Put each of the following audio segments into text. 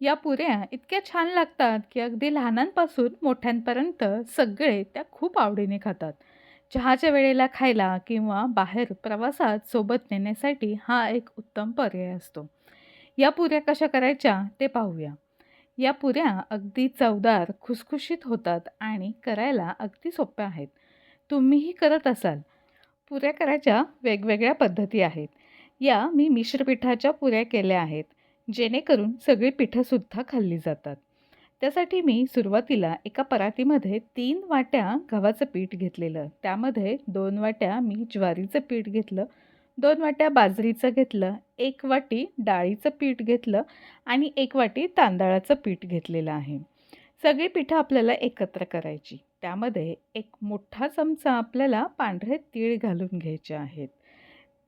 या पुऱ्या इतक्या छान लागतात की अगदी लहानांपासून मोठ्यांपर्यंत सगळे त्या खूप आवडीने खातात. चहाच्या वेळेला खायला किंवा बाहेर प्रवासात सोबत नेण्यासाठी हा एक उत्तम पर्याय असतो. या पुऱ्या कशा करायच्या ते पाहूया. या पुऱ्या अगदी चवदार, खुसखुशीत होतात आणि करायला अगदी सोप्या आहेत. तुम्हीही करत असाल. पुऱ्या करायच्या वेगवेगळ्या पद्धती आहेत. या मी मिश्रपीठाच्या पुऱ्या केल्या आहेत. जेणेकरून सगळी पिठंसुद्धा खाल्ली जातात. त्यासाठी मी सुरुवातीला एका परातीमध्ये तीन वाट्या गव्हाचं पीठ घेतलेलं. त्यामध्ये दोन वाट्या मी ज्वारीचं पीठ घेतलं, दोन वाट्या बाजरीचं घेतलं, एक वाटी डाळीचं पीठ घेतलं आणि एक वाटी तांदळाचं पीठ घेतलेलं आहे. सगळी पिठं आपल्याला एकत्र करायची. त्यामध्ये एक मोठा चमचा आपल्याला पांढरे तीळ घालून घ्यायचे आहेत.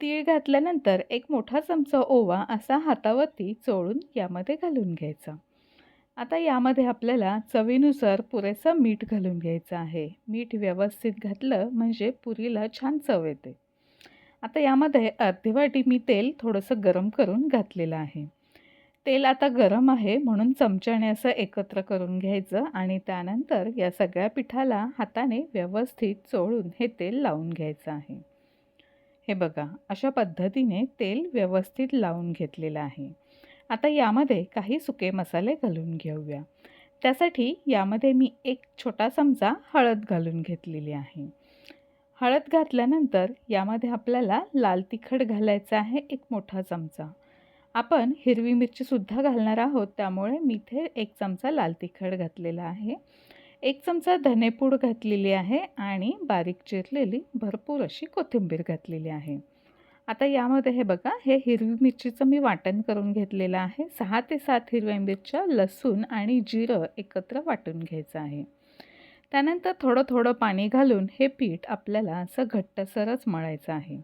तीळ घातल्यानंतर एक मोठा चमचा ओवा असा हातावरती चोळून यामध्ये घालून घ्यायचा. आता यामध्ये आपल्याला चवीनुसार पुरेसं मीठ घालून घ्यायचं आहे. मीठ व्यवस्थित घातलं म्हणजे पुरीला छान चव येते. आता यामध्ये अर्धी वाटी मी तेल थोडंसं गरम करून घातलेलं आहे. तेल आता गरम आहे म्हणून चमच्याने असं एकत्र करून घ्यायचं आणि त्यानंतर या सगळ्या पिठाला हाताने व्यवस्थित चोळून हे तेल लावून घ्यायचं आहे. हे बघा अशा पद्धतीने तेल व्यवस्थित लावून घेतलेलं आहे. आता यामध्ये काही सुके मसाले घालून घेऊया. त्यासाठी यामध्ये मी एक छोटा चमचा हळद घालून घेतलेली आहे. हळद घातल्यानंतर यामध्ये आपल्याला लाल तिखट घालायचं आहे एक मोठा चमचा. आपण हिरवी मिरचीसुद्धा घालणार आहोत त्यामुळे मी इथे एक चमचा लाल तिखट घातलेला आहे. एक चमचा धनेपूड घातलेली आहे आणि बारीक चिरलेली भरपूर अशी कोथिंबीर घातलेली आहे. आता यामध्ये हे बघा हे हिरवी मिरचीचं मी वाटण करून घेतलेलं आहे. सहा ते सात हिरव्या मिरच्या, लसूण आणि जिरं एकत्र वाटून घ्यायचं आहे. त्यानंतर थोडं थोडं पाणी घालून हे पीठ आपल्याला असं घट्टसरच मळायचं आहे.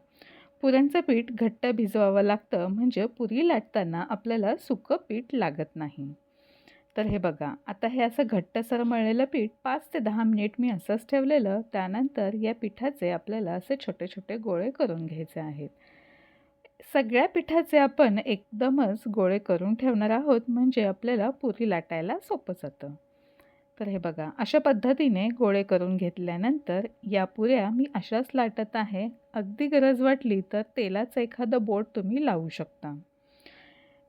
पुऱ्यांचं पीठ घट्ट भिजवावं लागतं म्हणजे पुरी लाटताना आपल्याला सुकं पीठ लागत नाही. तर हे बघा आता हे असं घट्टसर मळलेलं पीठ पाच ते दहा मिनिट मी असंच ठेवलेलं. त्यानंतर या पिठाचे आपल्याला असे छोटे छोटे गोळे करून घ्यायचे आहेत. सगळ्या पिठाचे आपण एकदमच गोळे करून ठेवणार आहोत म्हणजे आपल्याला पुरी लाटायला सोपं जातं. तर हे बघा अशा पद्धतीने गोळे करून घेतल्यानंतर या पुऱ्या मी अशाच लाटत आहे. अगदी गरज वाटली तर तेलाचं एखादं बोट तुम्ही लावू शकता.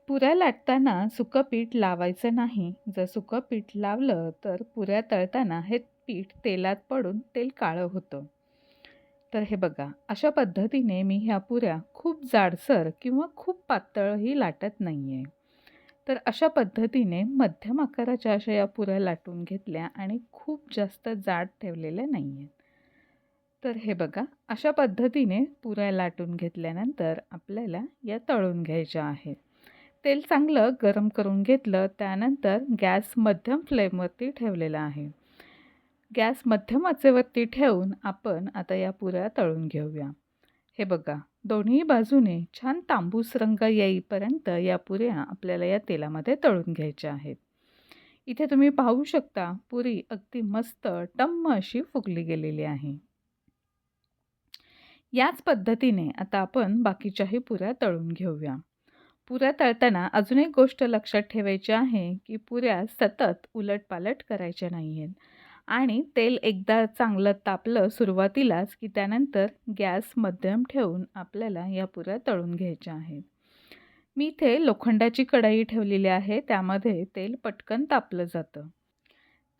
पुऱ्या लाटताना सुकं पीठ लावायचं नाही. जर सुकं पीठ लावलं तर पुऱ्या तळताना हे पीठ तेलात पडून तेल काळं होतं. तर हे बघा अशा पद्धतीने मी ह्या पुऱ्या खूप जाडसर किंवा खूप पातळही लाटत नाही आहे. तर अशा पद्धतीने मध्यम आकाराच्या अशा या पुऱ्या लाटून घेतल्या आणि खूप जास्त जाड ठेवलेल्या नाही आहेत. तर हे बघा अशा पद्धतीने पुऱ्या लाटून घेतल्यानंतर आपल्याला या तळून घ्यायच्या आहेत. तेल चांगलं गरम करून घेतलं त्यानंतर गॅस मध्यम फ्लेमवरती ठेवलेला आहे. गॅस मध्यम आचेवरती ठेवून आपण आता या पुऱ्या तळून घेऊया. हे बघा दोन्ही बाजूने छान तांबूस रंग येईपर्यंत या पुऱ्या आपल्याला या तेलामध्ये तळून घ्यायच्या आहेत. इथे तुम्ही पाहू शकता पुरी अगदी मस्त टम्म अशी फुगली गेलेली आहे. याच पद्धतीने आता आपण बाकीच्याही पुऱ्या तळून घेऊया. पुऱ्या तळताना अजून एक गोष्ट लक्षात ठेवायची आहे की पुऱ्या सतत उलटपालट करायच्या नाही आहेत आणि तेल एकदा चांगलं तापलं सुरुवातीलाच की त्यानंतर गॅस मध्यम ठेवून आपल्याला या पुऱ्या तळून घ्यायच्या आहेत. मी इथे लोखंडाची कढाई ठेवलेली आहे त्यामध्ये तेल पटकन तापलं जातं.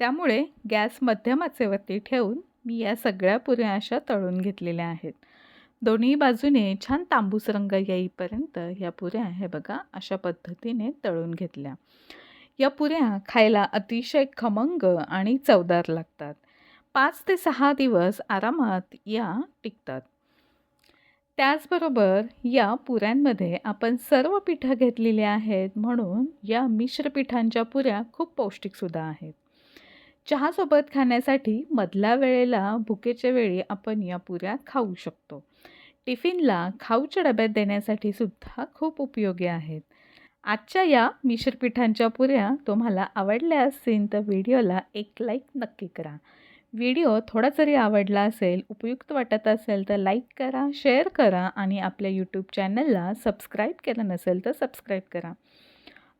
त्यामुळे गॅस मध्यम आचेवरती ठेवून मी या सगळ्या पुऱ्या अशा तळून घेतलेल्या आहेत. दोन्ही बाजूने छान तांबूस रंग येईपर्यंत ह्या पुऱ्या हे बघा अशा पद्धतीने तळून घेतल्या. या पुऱ्या खायला अतिशय खमंग आणि चवदार लागतात. पाच ते सहा दिवस आरामात या टिकतात. त्याचबरोबर या पुऱ्यांमध्ये आपण सर्व पिठं घेतलेली आहेत म्हणून या मिश्र पिठांच्या पुऱ्या खूप पौष्टिकसुद्धा आहेत. चहासोबत खाण्यासाठी मधल्या वेळेला भुकेच्या वेळी आपण या पुऱ्या खाऊ शकतो. टिफिनला खाऊच्या डब्यात देण्यासाठी सुद्धा खूप उपयोगी आहेत. आजच्या या मिश्रपिठांच्या पुऱ्या तुम्हाला आवडल्या असतील तर व्हिडिओला एक लाईक नक्की करा. व्हिडिओ थोडा जरी आवडला असेल, उपयुक्त वाटत असेल तर लाईक करा, शेअर करा आणि आपल्या यूट्यूब चॅनलला सबस्क्राईब केलं नसेल तर सबस्क्राईब करा.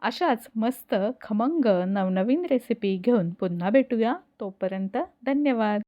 अशाच मस्त खमंग नवनवीन रेसिपी घेऊन पुन्हा भेटूया. तोपर्यंत धन्यवाद.